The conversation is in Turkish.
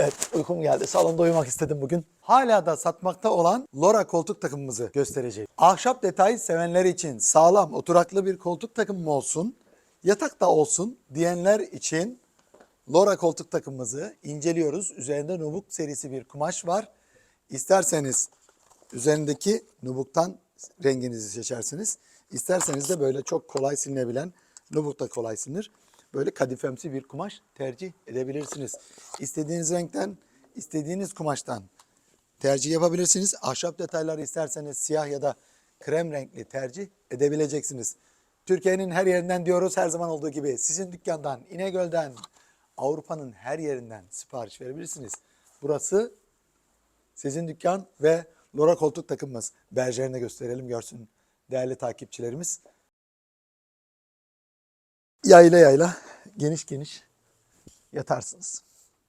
Evet uykum geldi. Salonda uyumak istedim bugün. Hala da satmakta olan Lora koltuk takımımızı göstereceğim. Ahşap detay sevenler için sağlam oturaklı bir koltuk takımım olsun, yatak da olsun diyenler için Lora koltuk takımımızı inceliyoruz. Üzerinde nubuk serisi bir kumaş var. İsterseniz üzerindeki nubuktan renginizi seçersiniz. İsterseniz de böyle çok kolay silinebilen nubuk da kolay silinir. Böyle kadifemsi bir kumaş tercih edebilirsiniz. İstediğiniz renkten, istediğiniz kumaştan tercih yapabilirsiniz. Ahşap detayları isterseniz siyah ya da krem renkli tercih edebileceksiniz. Türkiye'nin her yerinden diyoruz her zaman olduğu gibi sizin dükkandan, İnegöl'den, Avrupa'nın her yerinden sipariş verebilirsiniz. Burası sizin dükkan ve Lora koltuk takımımız. Berjerine gösterelim görsün değerli takipçilerimiz. Yayla yayla, geniş geniş yatarsınız.